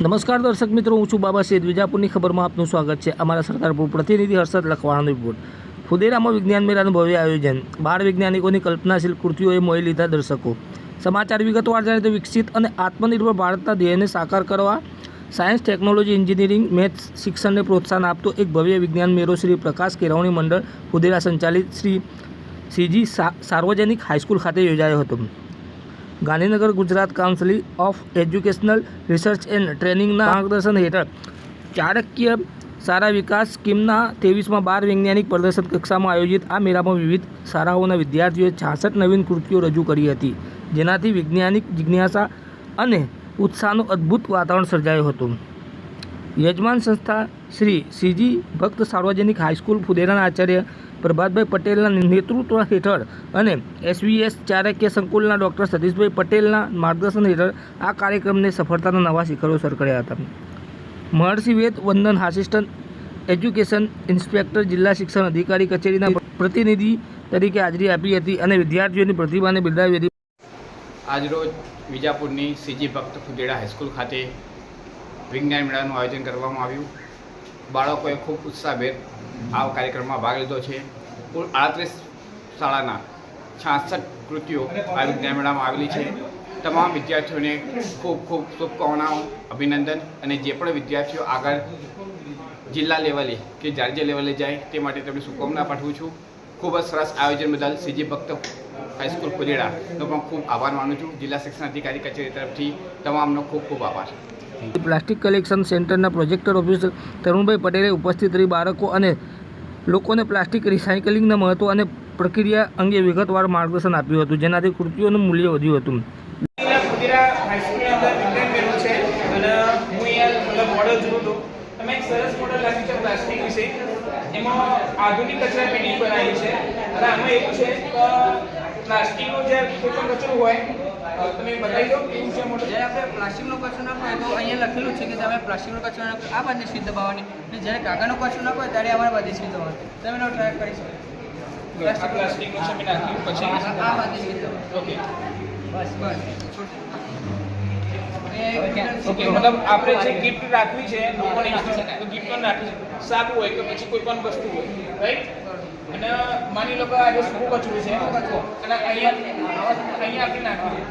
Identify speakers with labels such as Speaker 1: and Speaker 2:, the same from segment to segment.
Speaker 1: નમસ્કાર દર્શક મિત્રો, હું છું બાબા શેઠ વિજાપુરની ખબરમાં આપનું સ્વાગત છે. અમારા સરકારપુર પ્રતિનિધિ હર્ષદ લખવાનો રિપોર્ટ. ફુદેરામાં વિજ્ઞાન મેળાનું ભવ્ય આયોજન. બાળ વૈજ્ઞાનિકોની કલ્પનાશીલ કૃતિઓએ મોહી લીધા દર્શકો. સમાચાર વિગતવાર જાણે તો વિકસિત અને આત્મનિર્ભર ભારતના ધ્યેયને સાકાર કરવા, સાયન્સ, ટેકનોલોજી, એન્જિનિયરિંગ, મેથ્સ શિક્ષણને પ્રોત્સાહન આપતો એક ભવ્ય વિજ્ઞાન મેળો શ્રી પ્રકાશ કેળવણી મંડળ, ફુદેરા સંચાલિત શ્રી સીજી સાર્વજનિક હાઈસ્કૂલ ખાતે યોજાયો હતો. Gandhinagar Gujarat council of educational research and ટ્રેનિંગના માર્ગદર્શન હેઠળ ચાણક્ય સારા વિકાસ સ્કીમના ત્રેવીસમાં બાર વૈજ્ઞાનિક પ્રદર્શન કક્ષામાં આયોજિત આ મેળામાં વિવિધ શાળાઓના વિદ્યાર્થીઓએ છાસઠ નવીન કૃતિઓ રજૂ કરી હતી, જેનાથી વૈજ્ઞાનિક જિજ્ઞાસા અને ઉત્સાહનું અદ્ભુત વાતાવરણ સર્જાયું હતું. યજમાન સંસ્થા શ્રી સીજી ભક્ત સાર્વજનિક હાઈસ્કૂલ ફુદેરાના આચાર્ય પ્રભાતભાઈ પટેલના નેતૃત્વ હેઠળ અને એસવીએસ ચારક્ય સંકુલના ડૉક્ટર સતીશભાઈ પટેલના માર્ગદર્શન હેઠળ આ કાર્યક્રમને સફળતાના નવા શિખરો સર હતા. મહર્ષિ વેદ વંદન આસિસ્ટન્ટ એજ્યુકેશન ઇન્સ્પેક્ટર જિલ્લા શિક્ષણ અધિકારી કચેરીના પ્રતિનિધિ તરીકે હાજરી આપી હતી અને વિદ્યાર્થીઓની પ્રતિભાને બિરદાવી હતી.
Speaker 2: આજરોજ વિજાપુરની સીજી ભક્ત ખુદેડા હાઈસ્કૂલ ખાતે વિજ્ઞાન મેળાનું આયોજન કરવામાં આવ્યું. બાળકોએ ખૂબ ઉત્સાહભેર આ કાર્યક્રમમાં ભાગ લીધો છે. કુલ આડત્રીસ શાળાના છાસઠ કૃતિઓ આ વિજ્ઞાન મેળામાં આવેલી છે. તમામ વિદ્યાર્થીઓને ખૂબ ખૂબ શુભકામનાઓ અભિનંદન અને જે પણ વિદ્યાર્થીઓ આગળ જિલ્લા લેવલે કે રાજ્ય લેવલે જાય તે માટે તમને શુભકામના પાઠવું છું. ખૂબ જ સરસ આયોજન બદલ સીજી ભક્ત હાઈસ્કૂલ ફુદેડાનો પણ ખૂબ આભાર માનું છું. જિલ્લા શિક્ષણ અધિકારી કચેરી તરફથી તમામનો ખૂબ ખૂબ આભાર.
Speaker 1: પ્લાસ્ટિક કલેક્શન સેન્ટરના પ્રોજેક્ટર ઓફિસર તરુણભાઈ પટેલે ઉપસ્થિત રહી બાળકો અને લોકોને પ્લાસ્ટિક રિસાયકલિંગના મહત્વ અને પ્રક્રિયા અંગે વિગતવાર માર્ગદર્શન આપ્યું હતું. જેનાથી કૃતિઓનું મૂલ્ય વધ્યું હતું.
Speaker 3: પ્લાસ્ટિક વિશે. જે કોઈ પણ કચરો હોય તમે બતાવી દો કેવું છે મોડલ
Speaker 4: જ્યારે આપણે પ્લાસ્ટિકનો કચરો નાખો તો અહીંયા લખેલું છે કે તમે પ્લાસ્ટિકનો કચરો નાખો આ બાજુ સીધ દબાવવાની અને જ્યારે કાગળનો કચરો નાખો ત્યારે અમારા બાજુ સીધ દબાવવાની તમે એનો ટ્રાય કરી શકો.
Speaker 3: આ છે મેં નાખ્યું પછી
Speaker 4: આ બાજુ દબાવો
Speaker 3: ઓકે.
Speaker 4: બસ બસ.
Speaker 3: ઓકે મતલબ આપણે જે ગિફ્ટ રાખવી છે લોકોને ગિફ્ટ પણ રાખવી છે સાબુ હોય કે પછી કોઈ પણ વસ્તુ હોય રાઈટ અને માની લો કે આજે સૂકો કચરું છે અને અહીંયા અહીંયા આપી નાખ્યું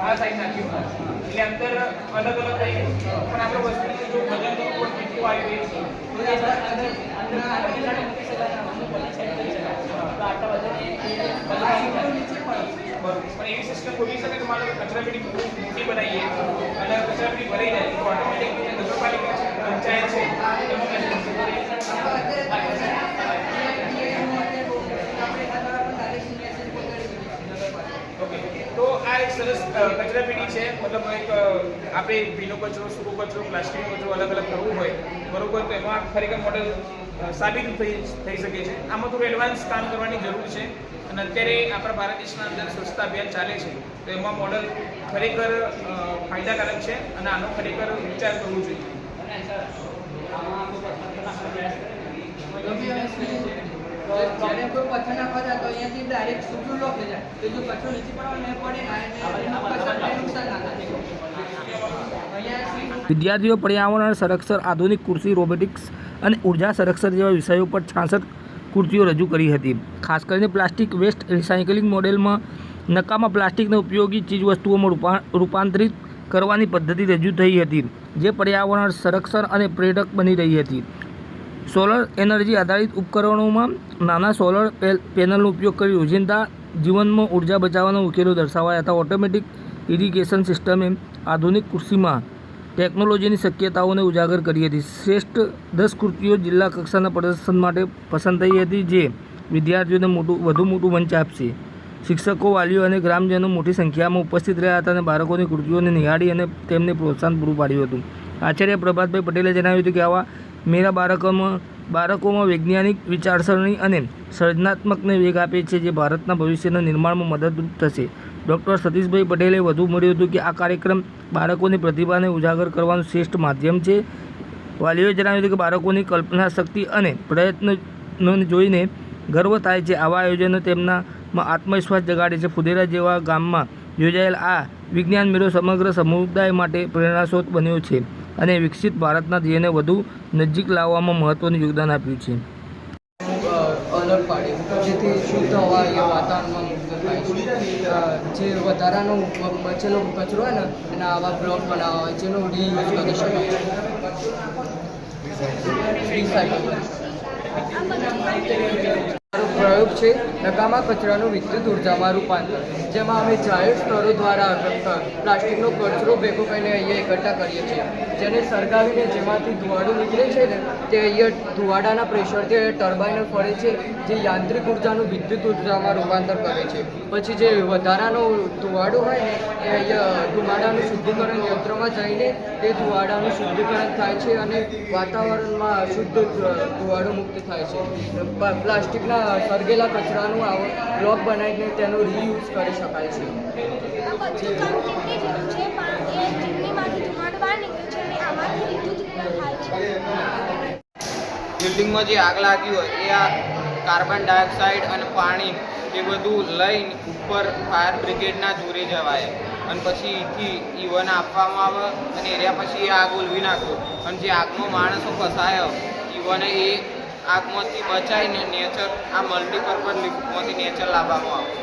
Speaker 3: આ સાઈડ નાખ્યું એટલે અંદર અલગ અલગ થઈ પણ આપણે વસ્તુ જો વજન તો કોઈ કેટલું આવી પણ એવી સિસ્ટમ ખોલી શકે કે કચરા પેટી મોટી બનાવીએ અને કચરા પેટી ભરાઈ જાય. તો ઓટોમેટિક નગરપાલિકા પંચાયત છે એમાં ઓકે તો આ એક સરસ કચરા પેટી છે. મતલબ એક આપણે ભીનો કચરો, સૂકો કચરો પ્લાસ્ટિક કચરો અલગ અલગ કરવું હોય, બરોબર, તો એમાં ખરેખર મોડલ સાબિત થઈ થઈ શકે છે. આમાં થોડું એડવાન્સ કામ કરવાની જરૂર છે. અને અત્યારે આપણા ભારત દેશના અંદર સ્વચ્છતા અભિયાન ચાલે છે. તો એમાં મોડલ ખરેખર ફાયદાકારક છે. અને આનો ખરેખર વિચાર કરવો જોઈએ
Speaker 4: જ્યારે કોઈ પથ્થર નાખવા જાય તો અહીંયાથી ડાયરેક્ટ સીધું લોક થઈ જાય તો જો કચરો નીચે પડે ને પડે ના નુકસાન ના થાય. અહીંયા
Speaker 1: વિદ્યાર્થીઓ પર્યાવરણ સંરક્ષણ આધુનિક કૃષિ રોબોટિક્સ અને ઊર્જા સંરક્ષણ જેવા વિષયો પર છાસઠ કૃતિઓ રજૂ કરી હતી. ખાસ કરીને પ્લાસ્ટિક વેસ્ટ રિસાયકલિંગ મોડેલમાં નકામા પ્લાસ્ટિકને ઉપયોગી ચીજવસ્તુઓમાં રૂપા રૂપાંતરિત કરવાની પદ્ધતિ રજૂ થઈ હતી જે પર્યાવરણ સંરક્ષણ અને પ્રેરક બની રહી હતી. સોલર એનર્જી આધારિત ઉપકરણોમાં નાના સોલર પેનલનો ઉપયોગ કરી રોજિંદા જીવનમાં ઊર્જા બચાવવાના ઉકેલો દર્શાવાયા હતા. ઓટોમેટિક ઇરિગેશન સિસ્ટમે આધુનિક કૃષિમાં ટેકનોલોજીની શક્યતાઓને ઉજાગર કરી હતી. શ્રેષ્ઠ દસ કૃતિઓ જિલ્લા કક્ષાના પ્રદર્શન માટે પસંદ થઈ હતી, જે વિદ્યાર્થીઓને મોટું, વધુ મોટું મંચ આપશે. શિક્ષકો, વાલીઓ અને ગ્રામજનો મોટી સંખ્યામાં ઉપસ્થિત રહ્યા હતા અને બાળકોની કૃતિઓને નિહાળી અને તેમને પ્રોત્સાહન પૂરું પાડ્યું હતું. આચાર્ય પ્રભાતભાઈ પટેલે જણાવ્યું હતું કે આવા મેરા બાળકોમાં બાળકોમાં વૈજ્ઞાનિક વિચારસરણી અને સર્જનાત્મકને વેગ આપે છે જે ભારતના ભવિષ્યના નિર્માણમાં મદદરૂપ થશે. ડૉક્ટર સતીશભાઈ પટેલે વધુ મળ્યું હતું કે આ કાર્યક્રમ બાળકોની પ્રતિભાને ઉજાગર કરવાનું શ્રેષ્ઠ માધ્યમ છે. વાલીઓએ જણાવ્યું હતું કે બાળકોની કલ્પના શક્તિ અને પ્રયત્નોને જોઈને ગર્વ થાય છે. આવા આયોજનો તેમનામાં આત્મવિશ્વાસ જગાડે છે. ફુદેરા જેવા ગામમાં યોજાયેલ આ વિજ્ઞાન મેળો સમગ્ર સમુદાય માટે પ્રેરણાસ્રોત બન્યો છે. અને વિકસિત ભારતના ધ્યેયને વધુ નજીક લાવવામાં મહત્ત્વનું યોગદાન આપ્યું છે
Speaker 4: અલગ પાડે જેથી શુદ્ધ હવા એ વાતાવરણમાં મુક્ત થાય છે જે વધારાનો બચેલો કચરો હોય ને એના આવા બ્લોક બનાવવા હોય જેનો રીયુઝ કરી શકાય છે પ્રયોગ છે નકામા કચરાનું વિદ્યુત ઉર્જામાં રૂપાંતર, જેમાં અમે જાહેર સ્થળો દ્વારા પ્લાસ્ટિકનો કચરો ભેગો કરીને અહીંયા એકઠા કરીએ છીએ. જેને સળગાવીને જેમાંથી ધુવાડું નીકળે છે ને, તે અહીંયા ધુવાડાના પ્રેશરથી અહીંયા ટર્બાઇનર ફરે છે, જે યાંત્રિક ઉર્જાનું વિદ્યુત ઉર્જામાં રૂપાંતર કરે છે. પછી જે વધારાનો ધુવાડો હોય ને, એ અહીંયા ધુમાડાનું શુદ્ધિકરણ યંત્રમાં જઈને તે ધુવાડાનું શુદ્ધિકરણ થાય છે અને વાતાવરણમાં શુદ્ધ ધુવાડો મુક્ત થાય છે. પ- પ્લાસ્ટિકના સળગેલા કચરાનું આવો બ્લોક બનાવીને તેનો રીયુઝ કરી શકાય છે.
Speaker 5: એ
Speaker 6: બિલ્ડિંગમાં જે આગ લાગી હોય એ આ કાર્બન ડાયોક્સાઇડ અને પાણી એ બધું લઈને ઉપર ફાયર બ્રિગેડના જોરે જવાય. અને પછી એથી ઈવન આપવામાં આવે અને એરિયા પછી એ આગ ઉલવી નાખો. અને જે આગમાં માણસો ફસાયો ઈવન એ આગમાંથી બચાવીને નેચર આ મલ્ટીપર્પઝ લિફ્ટમાંથી નેચર લાવવામાં આવે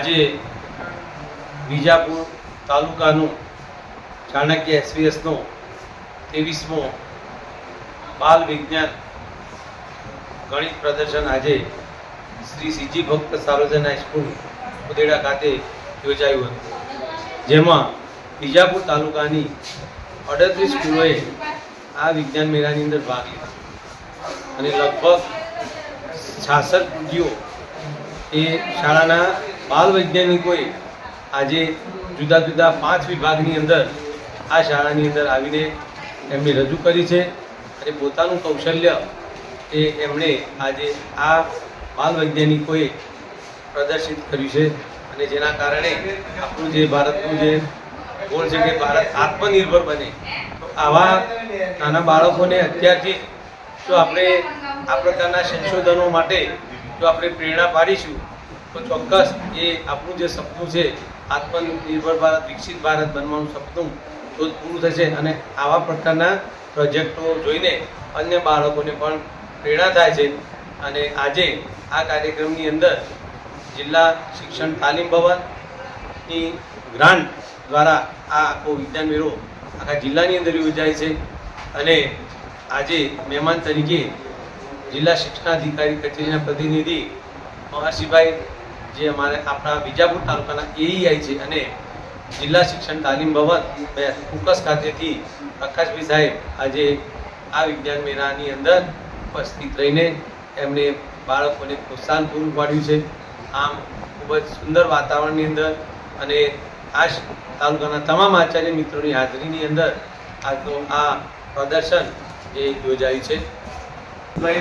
Speaker 7: આજે વિજાપુર તાલુકાનું ચાણક્ય એસવીએસનો ત્રેવીસમો બાલ વિજ્ઞાન ગણિત પ્રદર્શન આજે શ્રી સીજી ભક્ત સાર્વજન હાઈસ્કૂલ ઉદેડા ખાતે યોજાયું હતું. જેમાં વિજાપુર તાલુકાની અડત્રીસ સ્કૂલોએ આ વિજ્ઞાન મેળાની અંદર ભાગ લીધો. અને લગભગ છાસઠ કૃતિઓ એ શાળાના બાલ વૈજ્ઞાનિકોએ આજે જુદા જુદા પાંચ વિભાગની અંદર આ શાળાની અંદર આવીને એમણે રજૂ કરી છે અને પોતાનું કૌશલ્ય એ એમણે આજે આ બાલ વૈજ્ઞાનિકોએ પ્રદર્શિત કર્યું છે અને જેના કારણે આપણું જે ભારતનું જે ગોળ છે કે ભારત આત્મનિર્ભર બને. તો આવા નાના બાળકોને અત્યારથી જો આપણે આ પ્રકારના સંશોધનો માટે જો આપણે પ્રેરણા પાડીશું તો ચોક્કસ એ આપણું જે સપનું છે, આત્મનિર્ભર ભારત, વિકસિત ભારત બનવાનું સપનું તો પૂરું થશે અને આવા પ્રકારના પ્રોજેક્ટો જોઈને અન્ય બાળકોને પણ પ્રેરણા થાય છે. અને આજે આ કાર્યક્રમની અંદર જિલ્લા શિક્ષણ તાલીમ ભવનની ગ્રાન્ટ દ્વારા આ આખો વિજ્ઞાન મેળો આખા જિલ્લાની અંદર યોજાય છે. અને આજે મહેમાન તરીકે જિલ્લા શિક્ષણાધિકારી કચેરીના પ્રતિનિધિ મહર્ષિભાઈ જે અમારે આપણા વિજાપુર તાલુકાના એઈઆઈ છે અને જિલ્લા શિક્ષણ તાલીમ ભવન બે ફોકસ ખાતેથી આકાશભાઈ સાહેબ આજે આ વિજ્ઞાન મેળાની અંદર ઉપસ્થિત રહીને એમણે બાળકોને પ્રોત્સાહન પૂરું પાડ્યું છે. આમ ખૂબ જ સુંદર વાતાવરણની અંદર અને આ તાલુકાના તમામ આચાર્ય મિત્રોની હાજરીની અંદર આજનું આ પ્રદર્શન જે યોજાયું છે.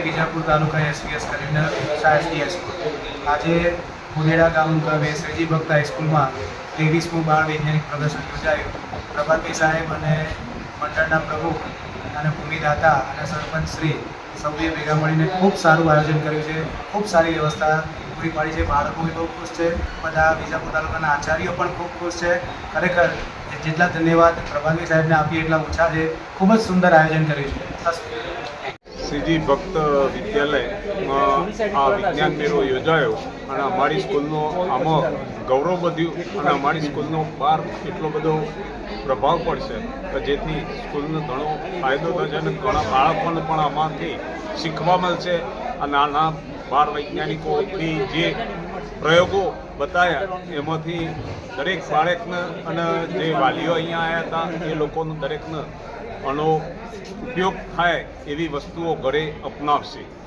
Speaker 8: બીજાપુર તાલુકા એસવીએસ કરીને શાસકી હાઈસ્કૂલ આજે ફુલેડા ગામ શ્રીજી ભક્ત હાઈસ્કૂલમાં ત્રેવીસમું બાળ વૈજ્ઞાનિક પ્રદર્શન યોજાયું. પ્રભાતભાઈ સાહેબ અને મંડળના પ્રમુખ અને ભૂમિદાતા અને સરપંચ શ્રી સૌએ ભેગા મળીને ખૂબ સારું આયોજન કર્યું છે. ખૂબ સારી વ્યવસ્થા પૂરી પાડી છે. બાળકો બી બહુ ખુશ છે. બધા વિજાપુર તાલુકાના આચાર્યો પણ ખૂબ ખુશ છે. ખરેખર જેટલા ધન્યવાદ પ્રભાતભાઈ સાહેબને આપીએ એટલા ઓછા છે. ખૂબ જ સુંદર આયોજન કર્યું છે.
Speaker 9: શ્રીજી ભક્ત વિદ્યાલયમાં આ વિજ્ઞાન મેળો યોજાયો અને અમારી સ્કૂલનો આમાં ગૌરવ વધ્યું અને અમારી સ્કૂલનો બહાર એટલો બધો પ્રભાવ પડશે કે જેથી સ્કૂલનો ઘણો ફાયદો થશે અને ઘણા બાળકોને પણ આમાંથી શીખવા મળશે. અને આના બાર વૈજ્ઞાનિકોથી જે પ્રયોગો બતાવ્યા એમાંથી દરેક બાળકને અને જે વાલીઓ અહીંયા આવ્યા હતા, એ લોકોનું દરેકને આનો ઉપયોગ થાય એવી વસ્તુઓ ઘરે અપનાવશે.